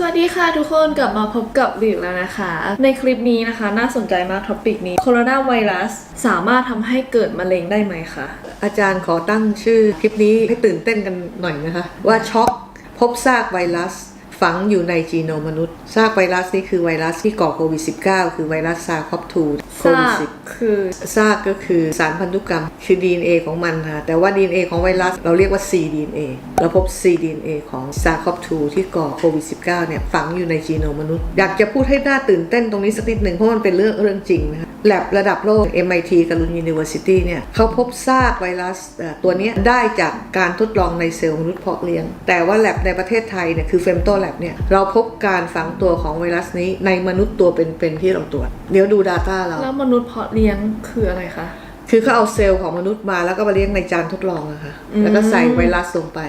สวัสดีค่ะทุกคนกลับมาพบกับวิวแล้วนะคะ ในคลิปนี้นะคะน่าสนใจมากท็อปิกนี้โคโรนาไวรัสสามารถทำให้เกิดมะเร็งได้ไหมคะอาจารย์ขอตั้งชื่อคลิปนี้ให้ตื่นเต้นกันหน่อยนะคะ ว่าช็อกพบซากไวรัส ฝังอยู่ในจีโนมมนุษย์ ซากไวรัสนี้คือไวรัสที่ก่อโควิด -19 คือไวรัสซาคอป2โคทวิราดบ10คือซากก็คือสารพันธุกรรม คือ DNA ของมันค่ะแต่ว่า DNA ของไวรัสเราเรียกว่า cDNA เราพบ cDNA ของ SARS-CoV-2 ที่ก่อโควิด -19 เนี่ยฝังอยู่ในจีโนมมนุษย์ อยากจะพูดให้หน่าตื่นเต้นตรงนี้สักนิดหนึ่งเพราะมันเป็นเรื่องเรื่องจริงนะคะ แลบระดับโลก MIT กับ Lund University เนี่ยเขาพบซากไวรัสตัวนี้ได้จากการทดลองในเซลล์มนุษย์เพาะเลี้ยง แต่ว่าแลบในประเทศไทยเนี่ยคือเฟมโตแลบเนี่ยเราพบการฝังตัวของไวรัสนี้ในมนุษย์ตัวเป็นๆที่เราตรวจ เดี๋ยวดู Data เรา แล้วมนุษย์เพาะเลี้ยงคืออะไรคะ คือเขาเอาเซลล์ของมนุษย์มาแล้วก็มาเลี้ยงในจานทดลองอะค่ะแล้วก็ใส่ไวรัสลงไป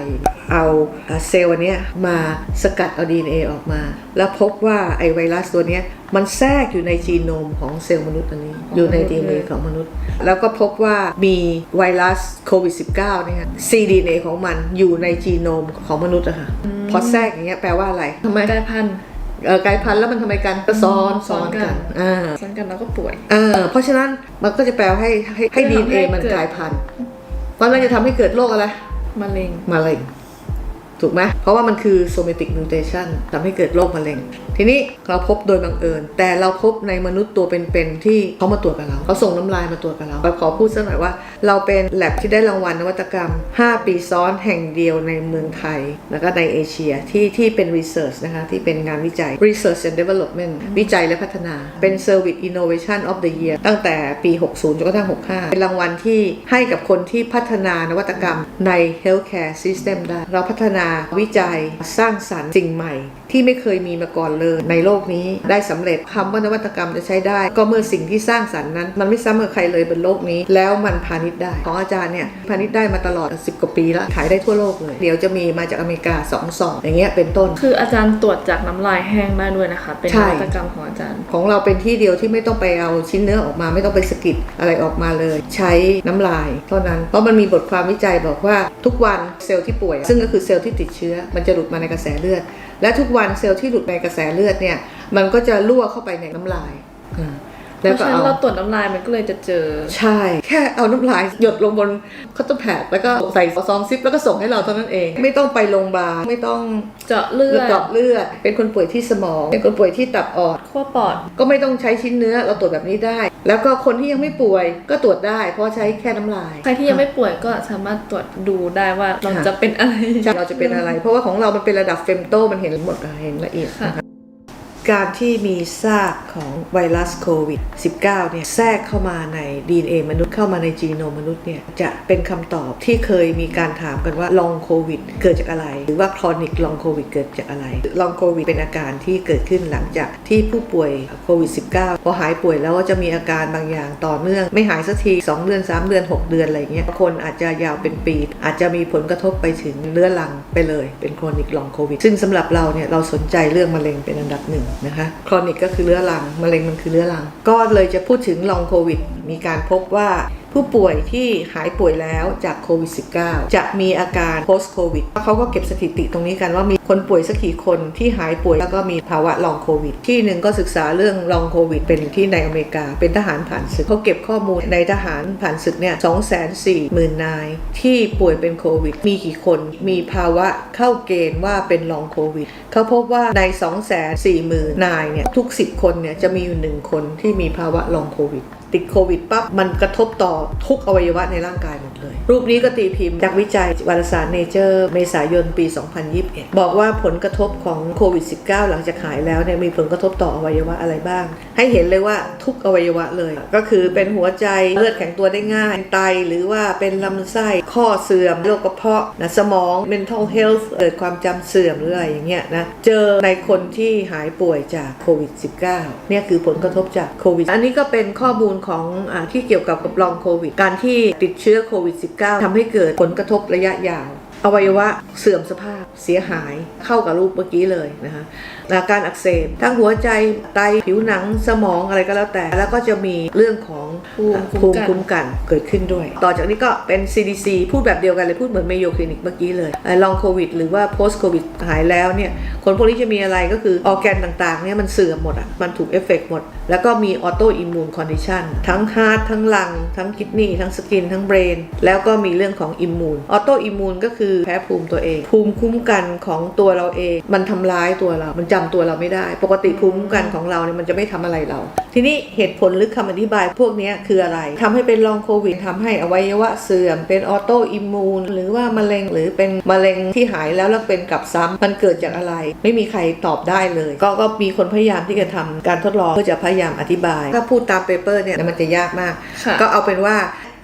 เอาเอ่อเซลล์อันเนี้ยมาสกัดเอา DNA ออกมา แล้วพบว่าไอไวรัสตัวเนี้ยมันแทรกอยู่ในจีโนมของเซลล์มนุษย์อันนี้ อยู่ใน DNA ของมนุษย์ แล้วก็พบว่ามีไวรัสโควิด -19 เนี่ย cDNA ของมันอยู่ในจีโนมของมนุษย์อะค่ะพอแทรกอย่างเงี้ยแปลว่าอะไรทำไมกลายพันธุ์เอ่อ กลายพันธุ์แล้วมันทำไมกันก็ซ้อนซ้อนกันอ่าซ้อนกันแล้วก็ป่วยเออเพราะฉะนั้นมันก็จะแปลว่าให้ให้ให้จะดีทำให้เอมันเกิดกลายพันธุ์เพราะมันจะทำให้เกิดโรคอะไรมะเร็งมะเร็ง ถูกไหมเพราะว่ามันคือ somatic mutation ทำให้เกิดโรคมะเร็ง ทีนี้เราพบโดยบังเอิญ แต่เราพบในมนุษย์ตัวเป็นๆที่เขามาตรวจกับเราเขาส่งน้ำลายมาตรวจกับเราขอพูดสักหน่อยว่า เราเป็นแลบที่ได้รางวัลนวัตกรรม 5 ปีซ้อนแห่งเดียวในเมืองไทย แล้วก็ในเอเชียที่ที่เป็น research นะคะที่เป็นงานวิจัย research and development วิจัยและพัฒนาเป็น service innovation of the year ตั้งแต่ปี 60จนกระทั่ง 65 เป็นรางวัลที่ให้กับคนที่พัฒนานวัตกรรมใน healthcare system ได้เราพัฒนาวิจัยสร้างสรรค์สิ่งใหม่ ที่ไม่เคยมีมาก่อนเลยในโลกนี้ได้สำเร็จคำว่านวัตกรรมจะใช้ได้ ก็เมื่อสิ่งที่สร้างสรรค์นั้น มันไม่ซ้ำกับใครเลยบนโลกนี้ แล้วมันพาณิชย์ได้ ของอาจารย์เนี่ยพาณิชย์ได้มาตลอด 10 กว่าปีแล้วขายได้ทั่วโลกเลยเดี๋ยวจะมีมาจากอเมริกา2องสองอย่างเงี้ยเป็นต้น คืออาจารย์ตรวจจากน้ำลายแห้งได้ด้วยนะคะ เป็นใช่นวัตกรรมของอาจารย์ ของเราเป็นที่เดียวที่ไม่ต้องไปเอาชิ้นเนื้อออกมาไม่ต้องไปสกิดอะไรออกมาเลย ใช้น้ำลายเท่านั้นเพราะมันมีบทความวิจัยบอกว่าทุกวันเซลล์ที่ป่วย ซึ่งก็คือเซลล์ที่ติดเชื้อ มันจะหลุดมาในกระแสเลือด และทุกวันเซลล์ที่หลุดในกระแสเลือดเนี่ย มันก็จะรั่วเข้าไปในน้ำลาย อืมเพราะฉะนั้นเราตรวจน้ำลายมันก็เลยจะเจอ ใช่ แค่เอาน้ำลายหยดลงบนคัตเตอร์แพดแล้วก็ใส่ซองซิปแล้วก็ส่งให้เราเท่านั้นเอง ไม่ต้องไปโรงพยาบาลไม่ต้องเจาะเลือเลือดดเจาะเลือด เป็นคนป่วยที่สมอง เป็นคนป่วยที่ตับอ่อน ขั้วปอด ก็ไม่ต้องใช้ชิ้นเนื้อเราตรวจแบบนี้ได้ แล้วก็คนที่ยังไม่ป่วยก็ตรวจได้ เพราะใช้แค่น้ำลาย ใครที่ยังไม่ป่วยก็สามารถตรวจดูได้ว่าเราค่ะ จะเป็นอะไร ใช่เราจะเป็นอะไร เพราะว่าของเรามันเป็นระดับเฟมโตมันเห็นหมดอะเห็นละเอียดค่ะนะคะ การที่มีซากของไวรัสโควิด -19 เนี่ยแทรกเข้ามาใน DNA มนุษย์เข้ามาในจีโนมมนุษย์เนี่ยจะเป็นคำตอบที่เคยมีการถามกันว่าลองโควิดเกิดจากอะไร หรือว่าครอนิกลองโควิดเกิดจากอะไรลองโควิดเป็นอาการที่เกิดขึ้นหลังจากที่ผู้ป่วยโควิด -19 พอหายป่วยแล้วก็จะมีอาการบางอย่างต่อเนื่อง ไม่หายสักที 2 เดือน 3 เดือน 6 เดือนอะไรเงี้ยคนอาจจะยาวเป็นปี อาจจะมีผลกระทบไปถึงเรื้อรังไปเลย เป็นครอนิกลองโควิดซึ่งสำหรับเราเนี่ยเราสนใจเรื่องมะเร็งเป็นอันดับหนึ่งนะคะครอนิกก็คือเรื้อรังมะเร็งมันคือเรื้อรัง ก็เลยจะพูดถึงลองโควิด มีการพบว่า ผู้ป่วยที่หายป่วยแล้วจากโควิด -19 จะมีอาการ post covid เขาก็เก็บสถิติตรงนี้กันว่ามีคนป่วยสักกี่คนที่หายป่วยแล้วก็มีภาวะลองโควิด ที่หนึ่งก็ศึกษาเรื่องลองโควิด เป็นที่ในอเมริกา เป็นทหารผ่านศึกเขาเก็บข้อมูลในทหารผ่านศึกเนี่ย2 4 0 0 0 0นาย ที่ป่วยเป็นโควิด มีกี่คน มีภาวะเข้าเกณฑ์ว่าเป็นลองโควิด เขาพบว่าใน2 4 0 0 0 0นายเนี่ยทุก10คนเนี่ยจะมีอยู่หนึ่งคนที่มีภาวะลองโควิด ติดโควิดปั๊บมันกระทบต่อทุกอวัยวะในร่างกายหมดเลย รูปนี้ก็ตีพิมพ์จากวิจัยวารสารเนเจอร์เมษายนปี 2021 บอกว่าผลกระทบของโควิด -19 หลังจากหายแล้วเนี่ยมีผลกระทบต่ออวัยวะอะไรบ้าง ให้เห็นเลยว่าทุกอวัยวะเลย ก็คือเป็นหัวใจเลือดแข็งตัวได้ง่ายไตหรือว่าเป็นลำไส้ข้อเสื่อมโรคกระเพาะนะสมอง mental health เกิดความจำเสื่อมหรืออะไรอย่างเงี้ยนะเจอในคนที่หายป่วยจากโควิด -19 เนี่ยคือผลกระทบจากโควิด อันนี้ก็เป็นข้อมูลของอที่เกี่ยวกับกับลองโควิด การที่ติดเชื้อโควิด -19 ทำให้เกิดผลกระทบระยะยาว อวัยวะเสื่อมสภาพเสียหายเข้ากับรูปเมื่อกี้เลยนะคะ อาการอักเสบ ทั้งหัวใจไตผิวหนังสมองอะไรก็แล้วแต่ แล้วก็จะมีเรื่องของภูมิคุ้ภูมมิกันคุ้มกันเกิดขึ้นด้วย ต่อจากนี้ก็เป็น CDC พูดแบบเดียวกันเลยพูดเหมือนเมโยคลินิกเมื่อกี้เลยลองโควิดหรือว่า post covid หายแล้วเนี่ยคนพวกนี้จะมีอะไรก็คือออแกนต่างๆเนี่ยมันเสื่อมหมดอะมันถูกเอฟเฟกหมด แล้วก็มีออโตอิมมูนคอนดิชันทั้งฮาร์ททั้งลัง ทั้งคิดนีทั้งสกิน ทั้งเบรน แล้วก็มีเรื่องของอิมมูนออโตอิมมูนก็คือแพ้ภูมิตัวเอง ภูมิคุ้มกันของตัวเราเอง มันทำร้ายตัวเรา มันจำตัวเราไม่ได้ ปกติภูมิคุ้มกันของเราเนี่ยมันจะไม่ทำอะไรเรา ทีนี้เหตุผลหรือคำอธิบายพวกเนี้ยคืออะไรทำให้เป็นลองโควิดทำให้อวัยวะเสื่อม เป็นออโตอิมมูนหรือว่ามะเร็งหรือเป็นมะเร็งที่หายแล้วแล้วเป็นกลับซ้ำมันเกิดจากอะไร ไม่มีใครตอบได้เลย ก็ก็มีคนพยายามที่จะทำการทดลองเพื่อจะพยายามอธิบาย ถ้าพูดตามเปเปอร์เนี่ยมันจะยากมากค่ะก็เอาเป็นว่า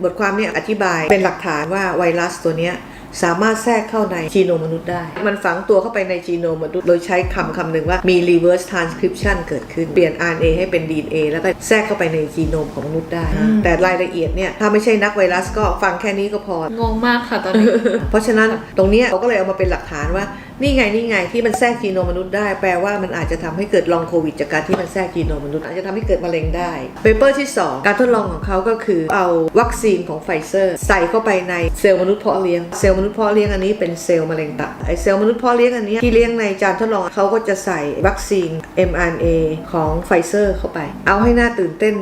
บทความเนี่ยอธิบายเป็นหลักฐานว่าไวรัสตัวเนี้ย สามารถแทรกเข้าในจีโนมมนุษย์ได้ มันฝังตัวเข้าไปในจีโนมมนุษย์โดยใช้คำคำหนึ่งว่ามี reverse transcription เกิดขึ้น เปลี่ยน RNA ให้เป็น DNA แล้วก็แทรกเข้าไปในจีโนมของมนุษย์ได้อืมแต่รายละเอียดเนี่ย ถ้าไม่ใช่นักไวรัสก็ฟังแค่นี้ก็พอ งงมากค่ะตอนนี้ เพราะฉะนั้นตรงเนี้ยเราก็เลยเอามาเป็นหลักฐานว่า นี่ไงนี่ไงที่มันแทรกจีโนมมนุษย์ได้แปลว่ามันอาจจะทำให้เกิดลองโควิดจากการที่มันแทรกจีโนมมนุษย์อาจจะทำให้เกิดมะเร็งได้เปเปอร์ที่ 2 การทดลองของเขาก็คือเอาวัคซีนของไฟเซอร์ ใส่เข้าไปในเซลล์มนุษย์เพาะเลี้ยงเซลล์มนุษย์เพาะเลี้ยงอันนี้เป็นเซลล์มะเร็งตับไอเซลล์มนุษย์เพาะเลี้ยงอันนี้ที่เลี้ยงในจานทดลองเขาก็จะใส่วัคซีน mRNA ของไฟเซอร์เข้าไป เอาให้น่าตื่นเต้น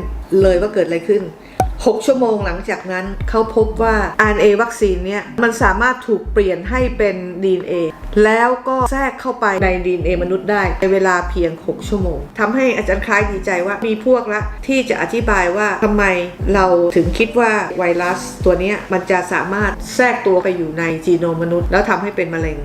เลยว่าเกิดอะไรขึ้น6 ชั่วโมงหลังจากนั้นเขาพบว่า RNA วัคซีนเนี่ยมันสามารถถูกเปลี่ยนให้เป็น DNA แล้วก็แทรกเข้าไปใน DNA มนุษย์ได้ในเวลาเพียง 6 ชั่วโมงทำให้อาจารย์คล้ายดีใจว่ามีพวกละที่จะอธิบายว่าทำไมเราถึงคิดว่าไวรัสตัวนี้มันจะสามารถแทรกตัวไปอยู่ในจีโนมมนุษย์ แล้วทำให้เป็นมะเร็ง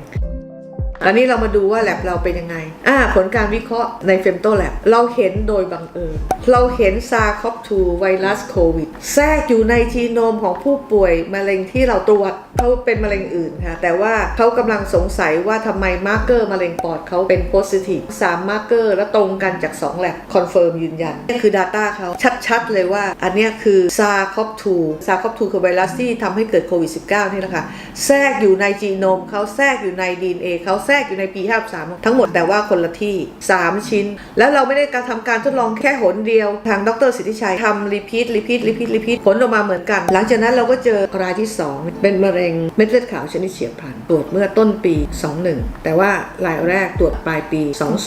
อันนี้เรามาดูว่าแลบเราเป็นยังไง อ่า ผลการวิเคราะห์ในเฟมโตแลบเราเห็นโดยบังเอิญ เราเห็นซาคอ v 2ไวรัสโควิดแทรกอยู่ในจีโนมของผู้ป่วยมะเร็งที่เราตรวจ เขาเป็นมะเร็งอื่นค่ะ แต่ว่าเขากำลังสงสัยว่าทำไมมาร์เกอร์มะเร็งปอดเขาเป็นโพซิทีฟสามมาร์เกอร์และตรงกันจาก2แลบคอนเฟิร์มยืนยันนี่คือ Data เขาชัดๆ เลยว่า อันนี้คือซาคอ v 2ซาคอ v 2คือไวรัสที่ทำให้เกิดโควิด -19 นี่แหละค่ะแทรกอยู่ในจีโนมเขาแทรกอยู่ใน DNA เขาแทรกอยู่ใน P53 ทั้งหมดแต่ว่าคนละที่ 3 ชิ้น แล้วเราไม่ได้การทำการทดลองแค่หนเดียว ทางดรสิทธิชัยทำรีพีทรีพีทรีพีทรีพีทผลออกมาเหมือนกัน หลังจากนั้นเราก็เจอรายที่ 2 เป็นมะเร็งเม็ดเลือดขาวชนิดเฉียบพลัน ตรวจเมื่อต้นปี 21 แต่ว่ารายแรกตรวจปลายปี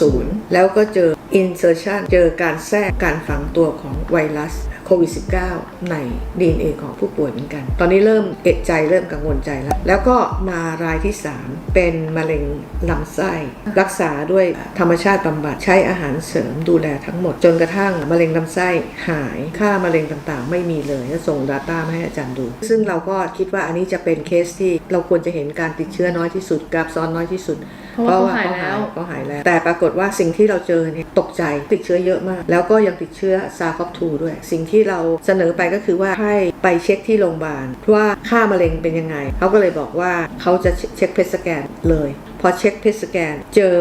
20 แล้วก็เจอ insertion เจอการแทรกการฝังตัวของไวรัส วิด -19 ใน DNA ของผู้ป่วยเหมือนกัน ตอนนี้เริ่มเอะใจเริ่มกังวลใจแล้ว แล้วก็มารายที่ 3 เป็นมะเร็งลำไส้ รักษาด้วยธรรมชาติบำบัดใช้อาหารเสริมดูแลทั้งหมด จนกระทั่งมะเร็งลำไส้หายค่ามะเร็งต่างๆ ไม่มีเลยส่ง Data มาให้อาจารย์ดู ซึ่งเราก็คิดว่าอันนี้จะเป็นเคสที่เราควรจะเห็นการติดเชื้อน้อยที่สุดกราฟซ้อนน้อยที่สุดเพราะว่าเขาหายแล้วเขาหายแล้ว แต่ปรากฏว่าสิ่งที่เราเจอเนี่ยตกใจติดเชื้อเยอะมาก แล้วก็ยังติดเชื้อซาคอ v 2ด้วย สิ่งที่เราเสนอไปก็คือว่าให้ไปเช็คที่โรงพยาบาลว่าค่ามะเร็งเป็นยังไง เขาก็เลยบอกว่าเขาจะเช็คเพสสแกนเลย พอเช็คเพสสแกนเจอ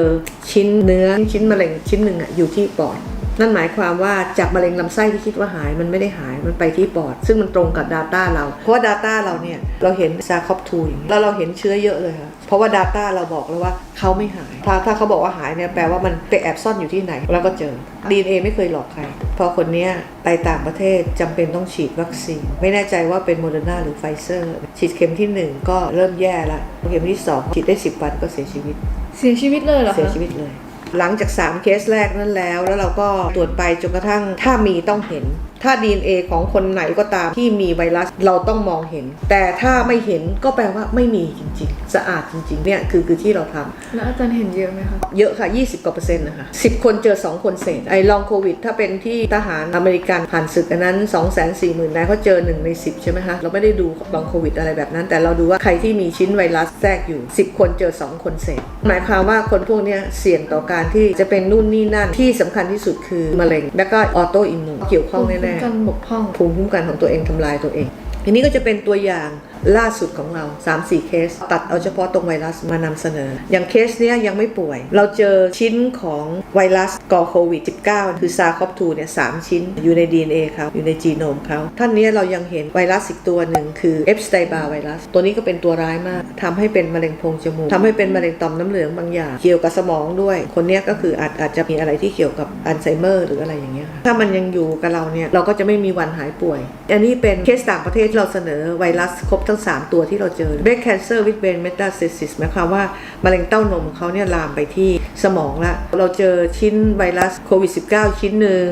ชิ้นเนื้อชิ้นมะเร็งชิ้นหนึ่งอะอยู่ที่ปอด นั่นหมายความว่าจากมะเร็งลำไส้ที่คิดว่าหายมันไม่ได้หายมันไปที่ปอด ซึ่งมันตรงกับ Data เรา เพราะว่า Data เราเนี่ยเราเห็นซาคอ v 2อย่างนี้แล้วเราเห็นเชื้อเยอะเลยค่ะเพราะว่า Data เราบอกแล้วว่าเขาไม่หาย ถ้าถ้าเขาบอกว่าหายเนี่ยแปลว่ามันไปแอบซ่อนอยู่ที่ไหนแล้วก็เจอ DNA ไม่เคยหลอกใคร พอคนเนี้ยไปต่างประเทศจำเป็นต้องฉีดวัคซีน ไม่แน่ใจว่าเป็นโมเดอร์นาหรือไฟเซอร์ ฉีดเข็มที่หนึ่งก็เริ่มแย่ละเข็มที่สองฉีดได้ 10 วันก็เสียชีวิต เสียชีวิตเลยเหรอคะเสียชีวิตเลย หลังจาก 3 เคสแรกนั้นแล้ว แล้วเราก็ตรวจไปจนกระทั่งถ้ามีต้องเห็น ถ้า DNA ของคนไหนก็ตามที่มีไวรัสเราต้องมองเห็น แต่ถ้าไม่เห็นก็แปลว่าไม่มีจริง ๆ สะอาดจริงๆ เนี่ยคือคือที่เราทำแล้วอาจารย์เห็นเยอะไหมคะ เยอะค่ะ 20 กว่าเปอร์เซ็นต์นะคะ 10 คนเจอ 2 คนเศษ ไอ้ลองโควิด ถ้าเป็นที่ทหารอเมริกันผ่านศึกอันนั้น 2 4 0 0 0 0นายเขาเจอ 1 ใน 10 ใช่ไหมคะเราไม่ได้ดูลองโควิดอะไรแบบนั้น แต่เราดูว่าใครที่มีชิ้นไวรัสแทรกอยู่ 10 คนเจอ 2 คนเศษ หมายความว่าคนพวกเนี้ยเสี่ยงต่อการที่จะเป็นนู่นนี่นั่นที่สำคัญที่สุดคือมะเร็ง แล้วก็ออโตอิมมูนเกี่ยวข้องภูมิคุ้แน่มกันบกพร่องภูมิคุ้มกันของตัวเองทำลายตัวเองทีนี้ก็จะเป็นตัวอย่าง ล่าสุดของเรา 3-4 เคส ตัดเอาเฉพาะตรงไวรัสมานำเสนอ อย่างเคสเนี้ยยังไม่ป่วย เราเจอชิ้นของไวรัสก่อโควิด -19 คือ SARS-CoV-2 เนี่ยสามชิ้น อยู่ใน DNA เขาอยู่ในจีโนมเขาท่านนี้เรายังเห็นไวรัสอีกตัวหนึ่งคือ e p s t e i n b a r ไวรัส ตัวนี้ก็เป็นตัวร้ายมากทำให้เป็นมะเร็งโพรงจมูกทำให้เป็นมะเร็งต่อมน้ำเหลืองบางอย่าง เกี่ยวกับสมองด้วย คนนี้ก็คืออาจอาจจะมีอะไรที่เกี่ยวกับอัลไซเมอร์หรืออะไรอย่างเงี้ยค่ะถ้ามันยังอยู่กับเราเนี่ยเราก็จะไม่มีวันหายป่วย อันนี้เป็นเคสต่างประเทศเราเสนอไวรัสครบทั้ง 3 ตัวที่เราเจอ breast cancer with brain metastasis หมายความว่ามะเร็งเต้านมของเขาเนี่ยลามไปที่สมองละ เราเจอชิ้นไวรัสโควิด -19 ชิ้นหนึ่ง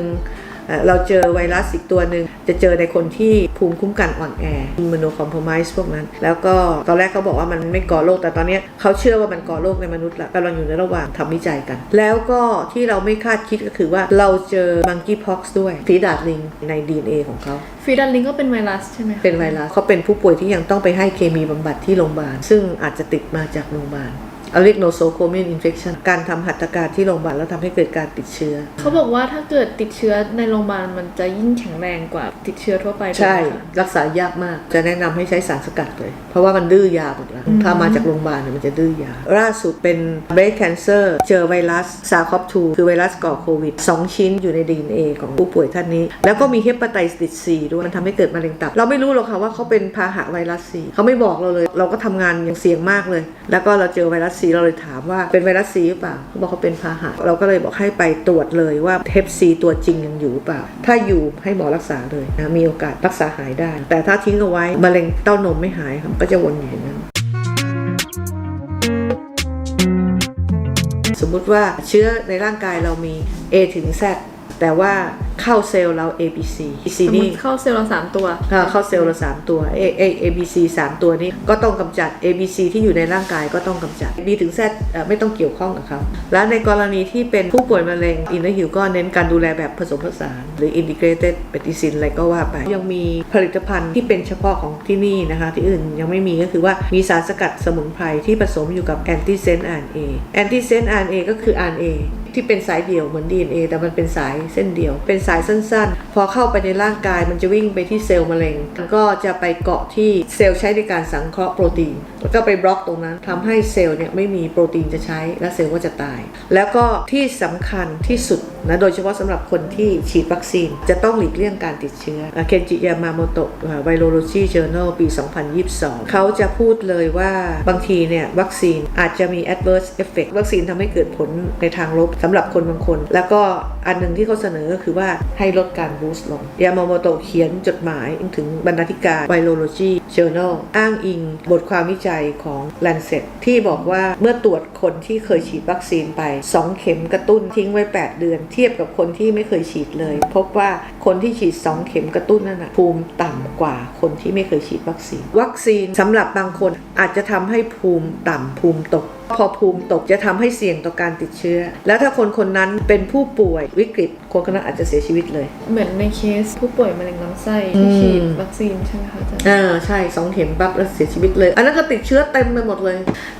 เอ่อเราเจอไวรัสอีกตัวหนึ่งจะเจอในคนที่ภูมิคุ้มกันอ่อนแออิมมูโนคอมโพมิสพวกนั้น แล้วก็ตอนแรกเขาบอกว่ามันไม่ก่อโรคแต่ตอนเนี้ยเขาเชื่อว่ามันก่อโรคในมนุษย์ละกำลังอยู่ในระหว่างทำวิจัยกัน แล้วก็ที่เราไม่คาดคิดก็คือว่าเราเจอมังกี้พ็อกซ์ด้วยฝีดาดลิงใน DNA ของเขาฟีดันลิงก็เป็นไวรัสใช่ไหมคะเป็นไวรัสเขาเป็นผู้ป่วยที่ยังต้องไปให้เคมีบำบัดที่โรงพยาบาลซึ่งอาจจะติดมาจากโรงพยาบาลเอาเรียก nosocomial infection การทำหัตถการที่โรงพยาบาลแล้วทำให้เกิดการติดเชื้อ เขาบอกว่าถ้าเกิดติดเชื้อในโรงพยาบาลมันจะยิ่งแข็งแรงกว่าติดเชื้อทั่วไปใช่ถูกไหมคะรักษายากมาก จะแนะนำให้ใช้สารสกัดเลย เพราะว่ามันดื้อยาหมดแล้ว ถ้ามาจากโรงพยาบาลเนี่ยมันจะดื้อยา ล่าสุดเป็น breast cancer เจอไวรัส SARS-CoV-2 คือไวรัสก่อโควิด 2 ชิ้นอยู่ใน DNA ของผู้ป่วยท่านนี้ แล้วก็มีเฮปาไตติส C ด้วยมันทำให้เกิดมะเร็งตับ เราไม่รู้หรอกค่ะว่าเขาเป็นพาหะไวรัส C เขาไม่บอกเราเลย เราก็ทำงานอย่างเสี่ยงมากเลย แล้วก็เราเจอไวรัส C เราเลยถามว่าเป็นไวรัส C หรือเปล่าเขาบอกเขาเป็นพาหะเราก็เลยบอกให้ไปตรวจเลยว่าเฮป C ตัวจริงยังอยู่หรือเปล่า ถ้าอยู่ให้หมอรักษาเลยนะมีโอกาสรักษาหายได้ แต่ถ้าทิ้งเอาไว้มะเร็งเต้านมไม่หายครับก็จะวนอยู่อย่างนั้นสมมุติว่าเชื้อในร่างกายเรามี A ถึง Z แต่ว่า เข้าเซลล์เรา A B C C สมมนี่ติเข้าเซลล์เราสามตัวอ่าเข้าเซลล์เราสามตัว A A A B C สามตัวนี้ก็ต้องกำจัด A B C ที่อยู่ในร่างกายก็ต้องกำจัด B ถึง Z เอ่อไม่ต้องเกี่ยวข้องกับเขาและในกรณีที่เป็นผู้ป่วยมะเร็งอินเ h หิวก็เน้นการดูแลแบบผสมผสาน หรือ integrated medicine อะไรก็ว่าไป ยังมีผลิตภัณฑ์ที่เป็นเฉพาะของที่นี่นะคะ ที่อื่นยังไม่มีก็คือว่ามีสารสกัดสมุนไพรที่ผสมอยู่กับ antisense RNA antisense RNA ก็คือ RNA ที่เป็นสายเดี่ยวเหมือน DNA แต่มันเป็นสายเส้นเดียว เป็นสายสั้นๆ พอเข้าไปในร่างกายมันจะวิ่งไปที่เซลล์มะเร็งก็จะไปเกาะที่เซลล์ใช้ในการสังเคราะห์โปรตีนแล้วก็ไปบล็อกตรงนั้นทำให้เซลล์เนี่ยไม่มีโปรตีนจะใช้และเซลล์ก็จะตาย แล้วก็ที่สำคัญที่สุดนะโดยเฉพาะสำหรับคนที่ฉีดวัคซีนจะต้องหลีกเลี่ยงการติดเชื้อเคนจิยามาโมโตะ Virology Journal ปี 2022 เขาจะพูดเลยว่าบางทีเนี่ยวัคซีนอาจจะมี adverse effect วัคซีนทำให้เกิดผลในทางลบสำหรับคนบางคน แล้วก็อันหนึ่งที่เขาเสนอก็คือว่าให้ลดการบูสต์ลง ยามาโมโตเขียนจดหมายถึงบรรณาธิการ Virology Journal อ้างอิงบทความวิจัยของ Lancet ที่บอกว่าเมื่อตรวจคนที่เคยฉีดวัคซีนไป 2 เข็มกระตุ้นทิ้งไว้ 8 เดือน เทียบกับคนที่ไม่เคยฉีดเลย พบว่าคนที่ฉีด 2 เข็มกระตุ้นนั่นนะภูมิต่ำกว่าคนที่ไม่เคยฉีดวัคซีน วัคซีนสำหรับบางคนอาจจะทำให้ภูมิต่ำภูมิตก พอภูมิตกจะทำให้เสี่ยงต่อการติดเชื้อ แล้วถ้าคนคนนั้นเป็นผู้ป่วยวิกฤตคนคนนั้นอาจจะเสียชีวิตเลย เหมือนในเคสผู้ป่วยมะเร็งลำไส้อืที่มฉีดวัคซีนใช่ไหมคะอาจารย์อ่าใช่สองเข็มปั๊บแล้วเสียชีวิตเลย อันนั้นก็ติดเชื้อเต็มไปหมดเลย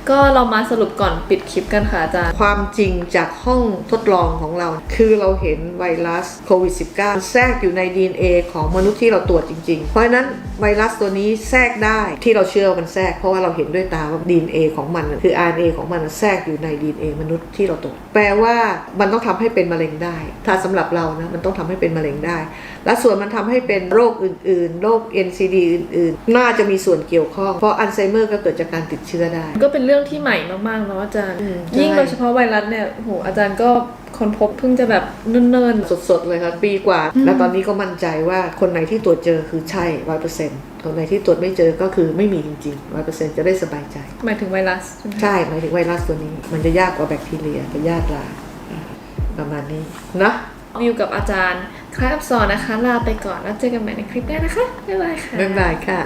ก็เรามาสรุปก่อนปิดคลิปกันค่ะอาจารย์ ความจริงจากห้องทดลองของเรา คือเราเห็นไวรัสโควิด -19 แทรกอยู่ใน DNA ของมนุษย์ที่เราตรวจจริง ๆ เพราะฉะนั้นไวรัสตัวนี้แทรกได้ที่เราเชื่อว่ามันแทรกเพราะว่าเราเห็นด้วยตาว่า DNA ของมันน่ะคือ RNA ของมันน่ะแทรกอยู่ใน DNA มนุษย์ที่เราตรวจแปลว่ามันต้องทำให้เป็นมะเร็งได้ ถ้าสำหรับเรานะมันต้องทำให้เป็นมะเร็งได้ และส่วนมันทำให้เป็นโรคอื่น ๆ โรค NCD อื่น ๆ น่าจะมีส่วนเกี่ยวข้อง เพราะอัลไซเมอร์ก็เกิดจากการติดเชื้อได้ ก็เป็นเรื่องที่ใหม่มากๆเนาะอาจารย์อืมยิ่งใช่โดยเฉพาะไวรัสเนี่ยโอ้โหอาจารย์ก็ค้นพบเพิ่งจะแบบเนิ่นสดๆ เลยครับปีกว่า แล้วตอนนี้ก็มั่นใจว่าคนไหนที่ตรวจเจอคือใช่ร้อยเปอร์เซ็นต์คนไหนที่ตรวจไม่เจอก็คือไม่มีจริงๆร้อยเปอร์เซ็นต์จะได้สบายใจๆหมายถึงไวรัสใช่ไหมคะใช่หมายถึงไวรัสตัวนี้ มันจะยากกว่าแบคทีเรียจะยากลาอ่าประมาณนี้นะ วิวกับอาจารย์คลายอับสอนนะคะ ลาไปก่อนแล้วเจอกันใหม่ในคลิปหน้านะคะ บ๊ายบายค่ะ บ๊ายบายค่ะ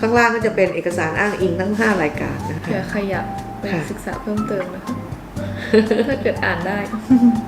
ข้างล่างก็จะเป็นเอกสารอ้างอิงทั้ง 5 รายการนะคะ เผื่อใครอยากไปค่ะศึกษาเพิ่มเติมนะคะ ถ้าเกิดอ่านได้